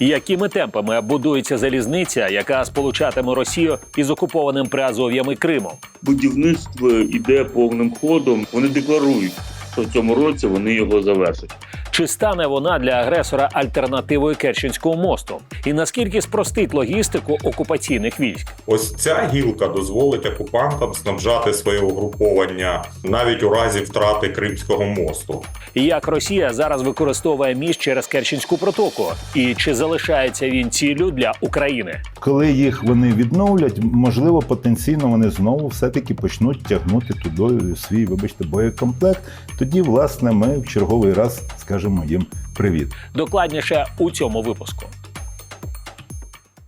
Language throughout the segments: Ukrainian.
Якими темпами будується залізниця, яка сполучатиме Росію із окупованим Приазов'ям і Кримом? Будівництво йде повним ходом. Вони декларують, що в цьому році вони його завершать. Чи стане вона для агресора альтернативою Керченського мосту? І наскільки спростить логістику окупаційних військ? Ось ця гілка дозволить окупантам снабжати своє угруповання навіть у разі втрати Кримського мосту. Як Росія зараз використовує міст через Керченську протоку? І чи залишається він ціллю для України? Коли їх вони відновлять, можливо, потенційно вони знову все-таки почнуть тягнути туди свій, вибачте, боєкомплект. Тоді, власне, ми в черговий раз скажемо їм привіт. Докладніше у цьому випуску.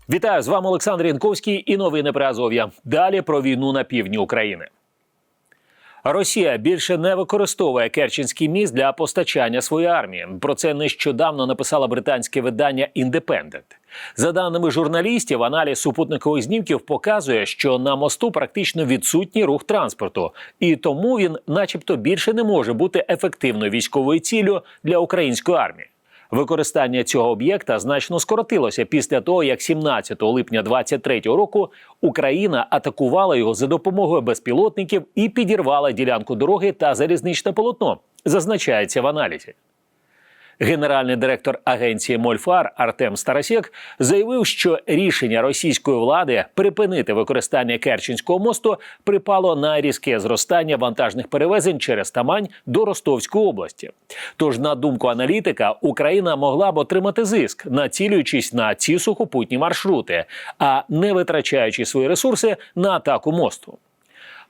Вітаю з вами Олександр Янковський і новини Азов'я. Далі про війну на півдні України. Росія більше не використовує Керченський міст для постачання своєї армії. Про це нещодавно написало британське видання Індепендент. За даними журналістів, аналіз супутникових знімків показує, що на мосту практично відсутній рух транспорту, і тому він, начебто, більше не може бути ефективною військовою ціллю для української армії. Використання цього об'єкта значно скоротилося після того, як 17 липня 2023 року Україна атакувала його за допомогою безпілотників і підірвала ділянку дороги та залізничне полотно. Зазначається в аналізі. Генеральний директор агенції Мольфар Артем Старасєк заявив, що рішення російської влади припинити використання Керченського мосту припало на різке зростання вантажних перевезень через Тамань до Ростовської області. Тож, на думку аналітика, Україна могла б отримати зиск, націлюючись на ці сухопутні маршрути, а не витрачаючи свої ресурси на атаку мосту.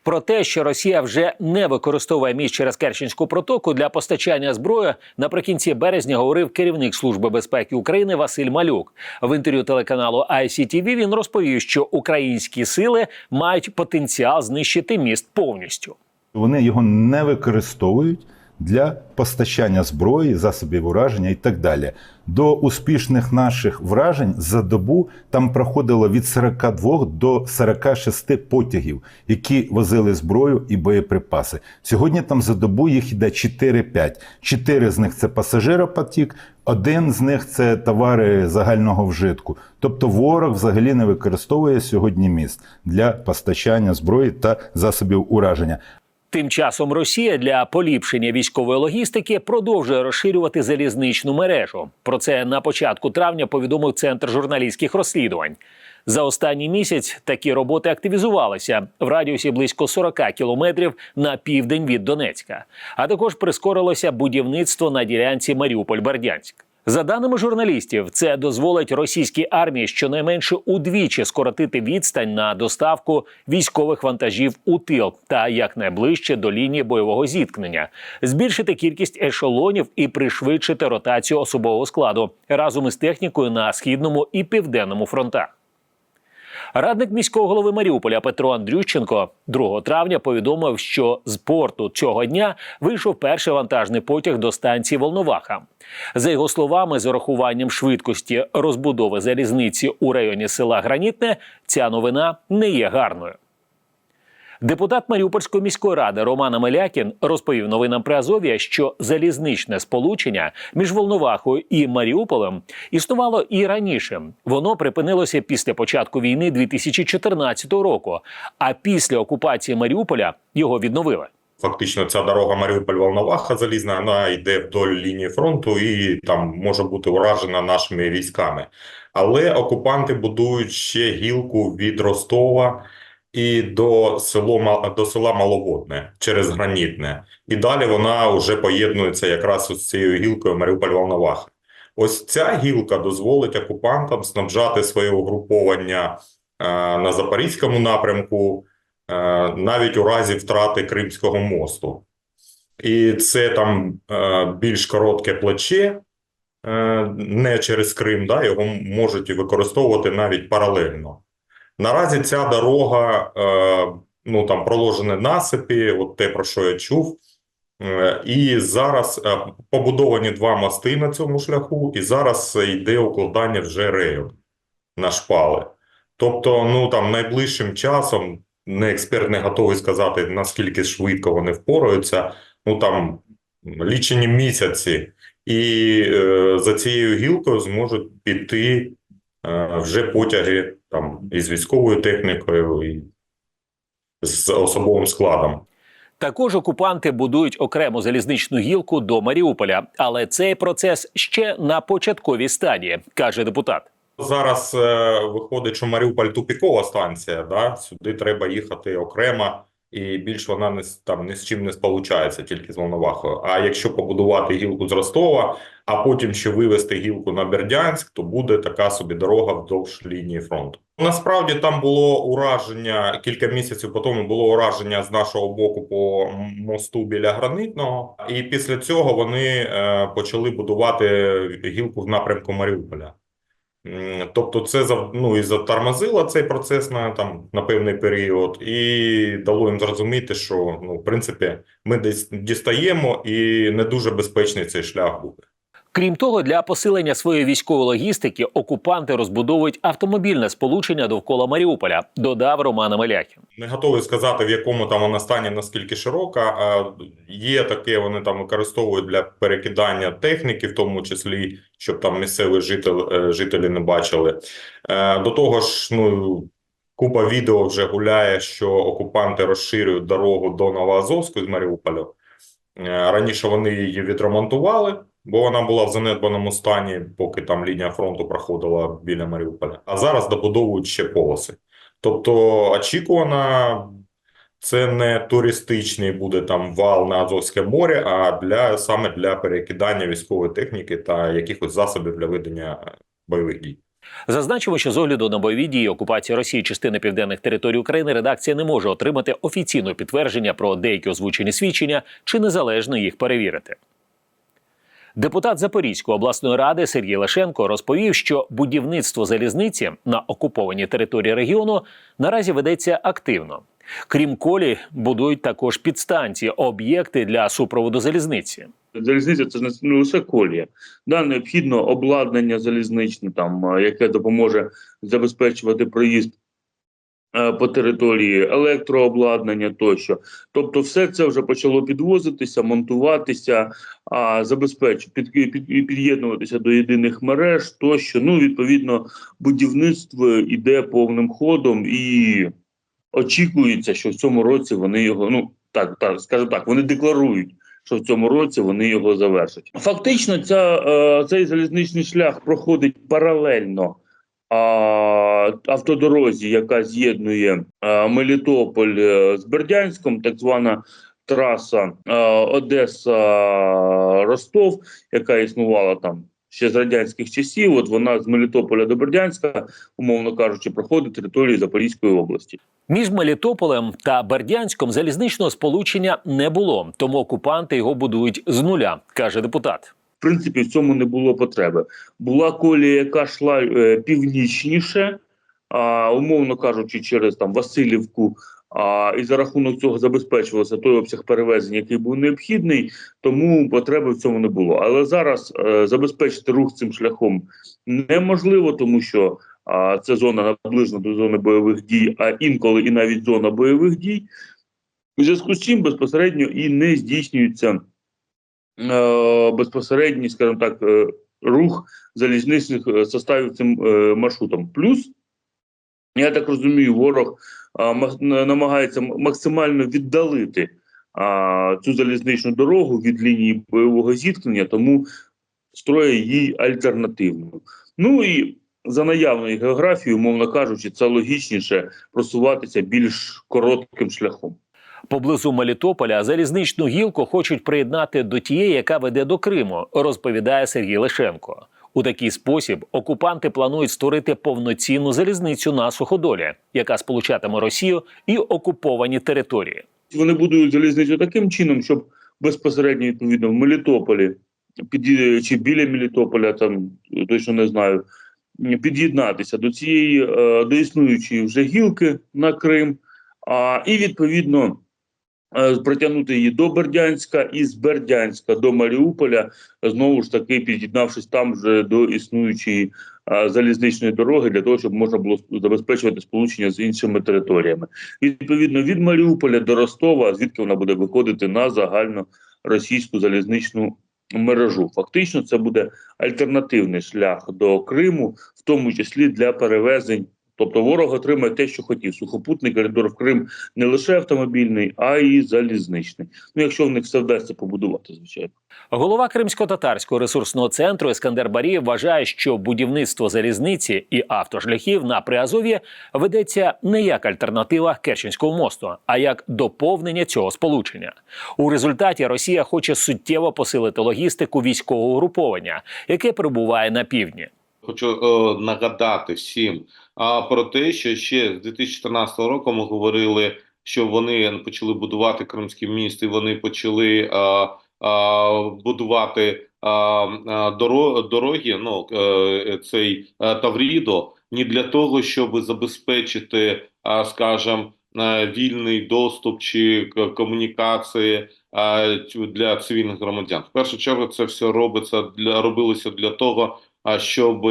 Про те, що Росія вже не використовує міст через Керченську протоку для постачання зброї, наприкінці березня говорив керівник Служби безпеки України Василь Малюк. В інтерв'ю телеканалу ICTV він розповів, що українські сили мають потенціал знищити міст повністю. Вони його не використовують для постачання зброї, засобів ураження і так далі. До успішних наших вражень за добу там проходило від 42 до 46 потягів, які возили зброю і боєприпаси. Сьогодні там за добу їх йде 4-5. Чотири з них це пасажиропотік, один з них це товари загального вжитку. Тобто ворог взагалі не використовує сьогодні міст для постачання зброї та засобів ураження. Тим часом Росія для поліпшення військової логістики продовжує розширювати залізничну мережу. Про це на початку травня повідомив центр журналістських розслідувань. За останній місяць такі роботи активізувалися в радіусі близько 40 кілометрів на південь від Донецька. А також прискорилося будівництво на ділянці Маріуполь-Бердянськ. За даними журналістів, це дозволить російській армії щонайменше удвічі скоротити відстань на доставку військових вантажів у тил та якнайближче до лінії бойового зіткнення, збільшити кількість ешелонів і пришвидшити ротацію особового складу разом із технікою на східному і південному фронтах. Радник міського голови Маріуполя Петро Андрющенко 2 травня повідомив, що з порту цього дня вийшов перший вантажний потяг до станції Волноваха. За його словами, з урахуванням швидкості розбудови залізниці у районі села Гранітне, ця новина не є гарною. Депутат Маріупольської міської ради Роман Амелякін розповів новинам при Азов'я, що залізничне сполучення між Волновахою і Маріуполем існувало і раніше. Воно припинилося після початку війни 2014 року. А після окупації Маріуполя його відновили. Фактично, ця дорога Маріуполь-Волноваха залізна, вона йде вдоль лінії фронту і там може бути уражена нашими військами. Але окупанти будують ще гілку від Ростова і до село до села Маловодне через Гранітне. І далі вона вже поєднується якраз з цією гілкою Маріуполь-Волноваха. Ось ця гілка дозволить окупантам снабжати своє угруповання е, на Запорізькому напрямку, е, навіть у разі втрати Кримського мосту. І це там е, більш коротке плече, не через Крим, да, його можуть використовувати навіть паралельно. Наразі ця дорога, е, ну там проложені насипі, от те, про що я чув. Е, І зараз е, побудовані два мости на цьому шляху, і зараз йде укладання вже рейок на шпали. Тобто, ну там найближчим часом не експерт не готовий сказати, наскільки швидко вони впораються. Ну там лічені місяці, і е, за цією гілкою зможуть піти вже потяги там із військовою технікою і з особовим складом. Також окупанти будують окрему залізничну гілку до Маріуполя, але цей процес ще на початковій стадії, каже депутат. Зараз е, виходить, що Маріуполь тупікова станція, да? сюди треба їхати окремо, і більш вона не, там, ні з чим не сполучається, тільки з Волновахою. А якщо побудувати гілку з Ростова, а потім ще вивести гілку на Бердянськ, то буде така собі дорога вдовж лінії фронту. Насправді там було ураження кілька місяців по тому було ураження з нашого боку по мосту біля гранитного, і після цього вони е, почали будувати гілку в напрямку Маріуполя. Тобто, це ну, і затормозило цей процес на там на певний період, і дало їм зрозуміти, що ну, в принципі, ми десь дістаємо, і не дуже безпечний цей шлях буде. Крім того, для посилення своєї військової логістики окупанти розбудовують автомобільне сполучення довкола Маріуполя, додав Роман Амеляхін. Не готовий сказати, в якому там вона стані, наскільки широка. А є таке, вони там використовують для перекидання техніки, в тому числі, щоб там місцеві жителі, жителі не бачили. Е, До того ж, ну купа відео вже гуляє, що окупанти розширюють дорогу до Новоазовської з Маріуполя. Е, Раніше вони її відремонтували, бо вона була в занедбаному стані, поки там лінія фронту проходила біля Маріуполя. А зараз добудовують ще полоси. Тобто очікувано, це не туристичний буде там вал на Азовське море, а для саме для перекидання військової техніки та якихось засобів для ведення бойових дій. Зазначимо, що з огляду на бойові дії окупації Росії частини південних територій України редакція не може отримати офіційного підтвердження про деякі озвучені свідчення чи незалежно їх перевірити. Депутат Запорізької обласної ради Сергій Лешенко розповів, що будівництво залізниці на окупованій території регіону наразі ведеться активно. Крім колі, будують також підстанції, об'єкти для супроводу залізниці. Залізниця це не лише колія. Да, необхідно обладнання залізничне, там, е, яке допоможе забезпечувати проїзд е, по території, електрообладнання тощо. Тобто, все це вже почало підвозитися, монтуватися, а забезпеч під, під, під'єднуватися до єдиних мереж тощо. Ну, відповідно, будівництво іде повним ходом і очікується, що в цьому році вони його, ну так, так скажу так, вони декларують що в цьому році вони його завершать. Фактично, ця, е, цей залізничний шлях проходить паралельно а, автодорозі, яка з'єднує е, Мелітополь е, з Бердянськом, так звана траса е, Одеса-Ростов, яка існувала там. Ще з радянських часів, от вона з Мелітополя до Бердянська, умовно кажучи, проходить територію Запорізької області. Між Мелітополем та Бердянськом залізничного сполучення не було, тому окупанти його будують з нуля, каже депутат. в принципі в цьому не було потреби. Була колія, яка йшла е, північніше, а, умовно кажучи, через там Васильівку. А і за рахунок цього забезпечувався той обсяг перевезень, який був необхідний, тому потреби в цьому не було. Але зараз е, забезпечити рух цим шляхом неможливо, тому що а, це зона наближена до зони бойових дій, а інколи і навіть зона бойових дій. У зв'язку з чим безпосередньо і не здійснюється е, безпосередній, скажімо так, е, рух залізничних е, составів цим е, маршрутом. Плюс, я так розумію, ворог намагається максимально віддалити цю залізничну дорогу від лінії бойового зіткнення, тому строє її альтернативною. Ну і за наявною географією, мовно кажучи, це логічніше просуватися більш коротким шляхом. Поблизу Мелітополя залізничну гілку хочуть приєднати до тієї, яка веде до Криму, розповідає Сергій Лешенко. У такий спосіб окупанти планують створити повноцінну залізницю на суходолі, яка сполучатиме Росію і окуповані території. Вони будують залізницю таким чином, щоб безпосередньо відповідно в Мелітополі під, чи біля Мелітополя, там точно не знаю, під'єднатися до цієї е, до існуючої вже гілки на Крим, а і відповідно е, притягнути її до Бердянська і з Бердянська до Маріуполя, знову ж таки під'єднавшись там вже до існуючої е, залізничної дороги для того, щоб можна було забезпечувати сполучення з іншими територіями. Відповідно, від Маріуполя до Ростова, звідки вона буде виходити на загальну російську залізничну мережу. Фактично, це буде альтернативний шлях до Криму, в тому числі для перевезень. Тобто ворог отримає те, що хотів. Сухопутний коридор в Крим не лише автомобільний, а й залізничний. Ну, якщо в них все вдасться побудувати, звичайно. Голова Кримсько-татарського ресурсного центру Ескандер Барієв вважає, що будівництво залізниці і автошляхів на Приазов'ї ведеться не як альтернатива Керченського мосту, а як доповнення цього сполучення. У результаті Росія хоче суттєво посилити логістику військового угруповання, яке перебуває на півдні. Хочу е, нагадати всім а, про те, що ще з 2014 року ми говорили, що вони почали будувати Кримський міст, і вони почали а, а, будувати а, а, доро- дороги. Ну е, цей е, Таврідо не для того, щоб забезпечити, а, скажімо, е, вільний доступ чи комунікації для цивільних громадян. В першу чергу це все робиться для робилося для того щоб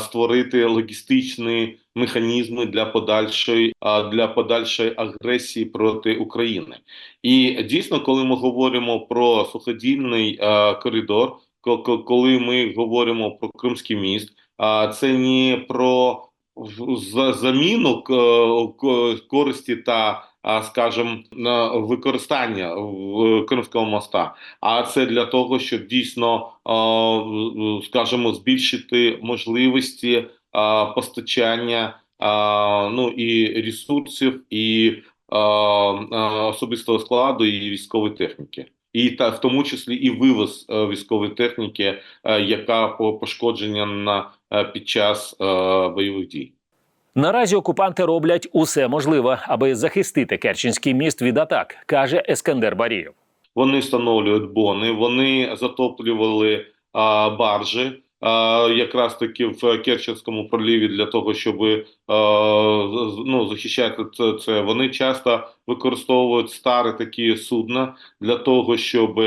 створити логістичні механізми для подальшої для подальшої агресії проти України. І дійсно, коли ми говоримо про суходільний коридор, ко- ко- коли ми говоримо про Кримський міст, це не про заміну користі та, скажімо, використання в- Кримського моста, а це для того, щоб дійсно, а, скажімо, збільшити можливості постачання ну і ресурсів, і особистого складу, і військової техніки. І та в тому числі і вивоз е, військової техніки, е, яка по пошкодження на е, під час е, бойових дій. Наразі окупанти роблять усе можливе, аби захистити Керченський міст від атак, каже Ескандер Барієв. Вони встановлюють бони, вони затоплювали а, баржі. Якраз таки в Керченському проливі для того, щоб ну, захищати це. Вони часто використовують старі такі судна для того, щоб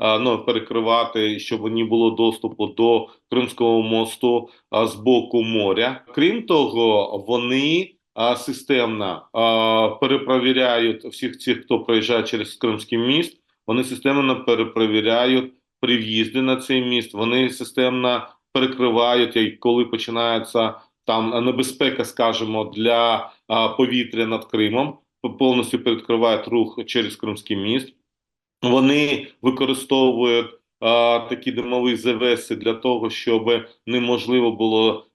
ну, перекривати, щоб не було доступу до Кримського мосту з боку моря. Крім того, вони системно а, перепровіряють всіх цих, хто проїжджає через Кримський міст. Вони системно перепровіряють при в'їзді на цей міст. Вони системно перекривають, і коли починається там небезпека, скажімо, для повітря над Кримом, повністю перекривають рух через Кримський міст. Вони використовують а, такі димові завеси для того, щоб неможливо було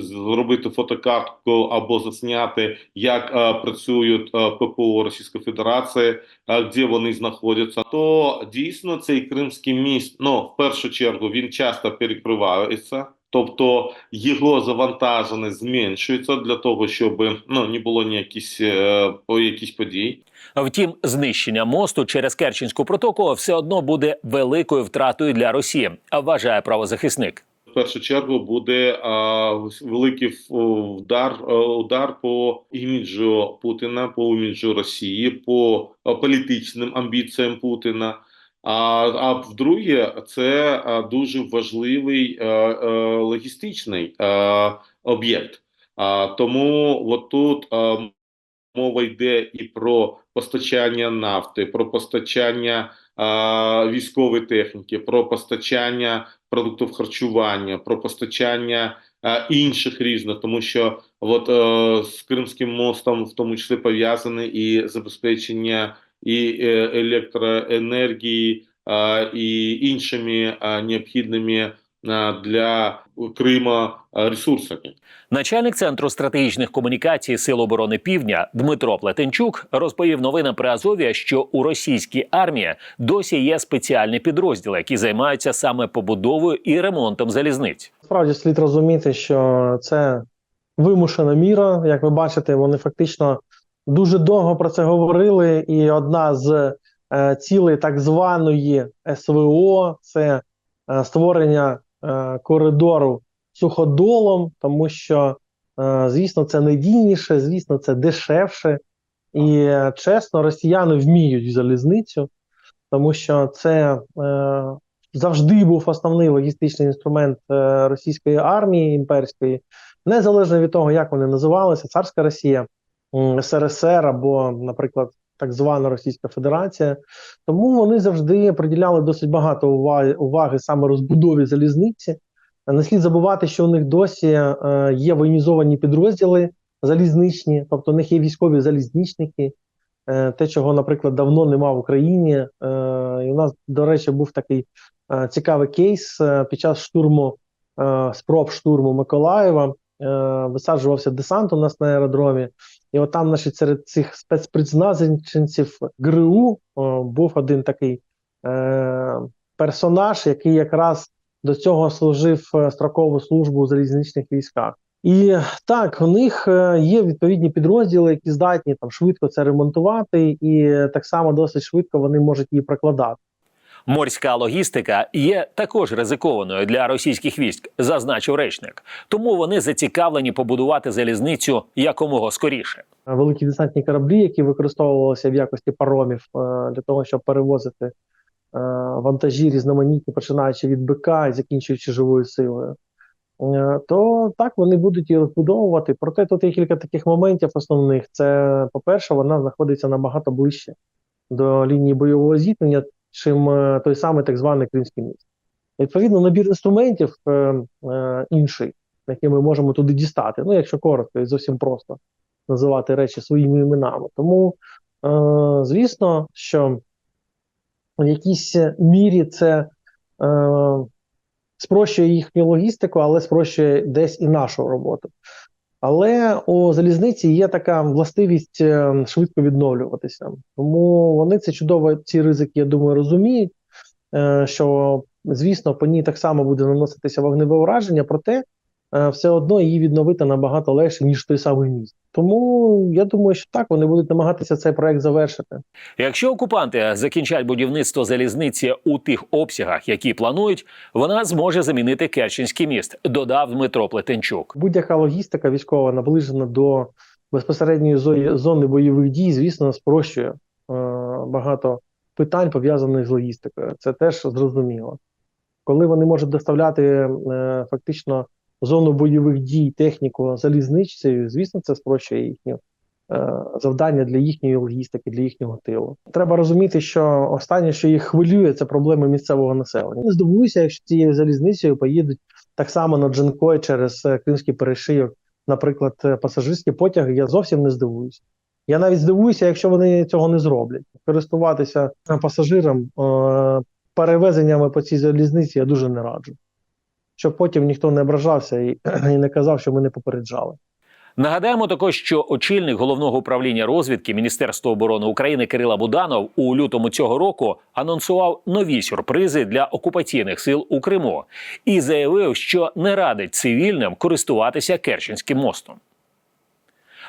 зробити фотокартку або засняти, як е, працюють е, ППО Російської Федерації, е, де вони знаходяться. То дійсно цей Кримський міст, ну в першу чергу, він часто перекривається. Тобто його завантаженість зменшується для того, щоб ну не було ніяких е, якісь подій. Втім, знищення мосту через Керченську протоку все одно буде великою втратою для Росії, вважає правозахисник. Першу чергу буде а, великий удар, удар по іміджу Путіна, по іміджу Росії, по політичним амбіціям Путіна. А, а вдруге, це дуже важливий логістичний об'єкт. А, тому от тут е, мова йде і про постачання нафти, про постачання військової техніки, про постачання продуктів харчування, про постачання інших різних, тому що от е, з Кримським мостом в тому числі пов'язане і забезпечення і е, електроенергії, і іншими необхідними для Крима е, ресурсами. Начальник центру стратегічних комунікацій Сил оборони Півдня Дмитро Плетенчук розповів новинам при Азові, що у російській армії досі є спеціальні підрозділи, які займаються саме побудовою і ремонтом залізниць. Справді слід розуміти, що це вимушена міра. Як ви бачите, вони фактично дуже довго про це говорили. І одна з е, цілей так званої СВО це е, створення е, коридору суходолом, тому що, е, звісно, це надійніше, звісно, це дешевше. І е, чесно, росіяни вміють залізницю, тому що це завжди був основний логістичний інструмент російської армії імперської, незалежно від того, як вони називалися, царська Росія, СРСР або, наприклад, так звана Російська Федерація. Тому вони завжди приділяли досить багато уваги, уваги саме розбудові залізниці. Не слід забувати, що у них досі е, є воєнізовані підрозділи залізничні, тобто у них є військові залізничники. Е, те, чого, наприклад, давно нема в Україні. Е, і у нас, до речі, був такий цікавий кейс під час штурму спроб штурму Миколаєва. Висаджувався десант у нас на аеродромі, і от там, значить, серед цих спецпризначенців ГРУ е, був один такий е, персонаж, який якраз до цього служив е, строкову службу у залізничних військах. І так, у них е, є відповідні підрозділи, які здатні там швидко це ремонтувати, і так само досить швидко вони можуть її прокладати. Морська логістика є також ризикованою для російських військ, зазначив речник. Тому вони зацікавлені побудувати залізницю якомога скоріше. Великі десантні кораблі, які використовувалися в якості паромів е, для того, щоб перевозити е, вантажі різноманітні, починаючи від БК і закінчуючи живою силою. Е, То так вони будуть її розбудовувати. Проте тут є кілька таких моментів основних. Це, по-перше, вона знаходиться набагато ближче до лінії бойового зіткнення, чим е, той самий так званий Кримський міст. Відповідно, набір інструментів е, е, інший, який ми можемо туди дістати. Ну, якщо коротко і зовсім просто називати речі своїми іменами. Тому, е, звісно, що в якійсь мірі це е, спрощує їхню логістику, але спрощує десь і нашу роботу. Але у залізниці є така властивість е, швидко відновлюватися. Тому вони це чудово, ці ризики, я думаю, розуміють, е, що, звісно, по ній так само буде наноситися вогневе ураження, проте все одно її відновити набагато легше, ніж той самий міст. Тому я думаю, що так вони будуть намагатися цей проект завершити. Якщо окупанти закінчать будівництво залізниці у тих обсягах, які планують, вона зможе замінити Керченський міст, додав Дмитро Плетенчук. Будь-яка логістика військова наближена до безпосередньої зони бойових дій, звісно, спрощує е, багато питань пов'язаних з логістикою. Це теж зрозуміло. Коли вони можуть доставляти е, фактично зону бойових дій техніку залізничцею, звісно, це спрощує їхню е, завдання для їхньої логістики, для їхнього тилу. Треба розуміти, що останнє, що їх хвилює, це проблеми місцевого населення. Не здивуюся, якщо цією залізницею поїдуть так само на Джанкой через е, Кримський перешийок, наприклад, е, пасажирські потяги, я зовсім не здивуюся. Я навіть здивуюся, якщо вони цього не зроблять. Користуватися пасажирам перевезеннями по цій залізниці я дуже не раджу. Щоб потім ніхто не ображався і, і не казав, що ми не попереджали. Нагадаємо також, що очільник головного управління розвідки Міністерства оборони України Кирила Буданов у лютому цього року анонсував нові сюрпризи для окупаційних сил у Криму і заявив, що не радить цивільним користуватися Керченським мостом.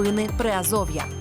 Новини Приазов'я.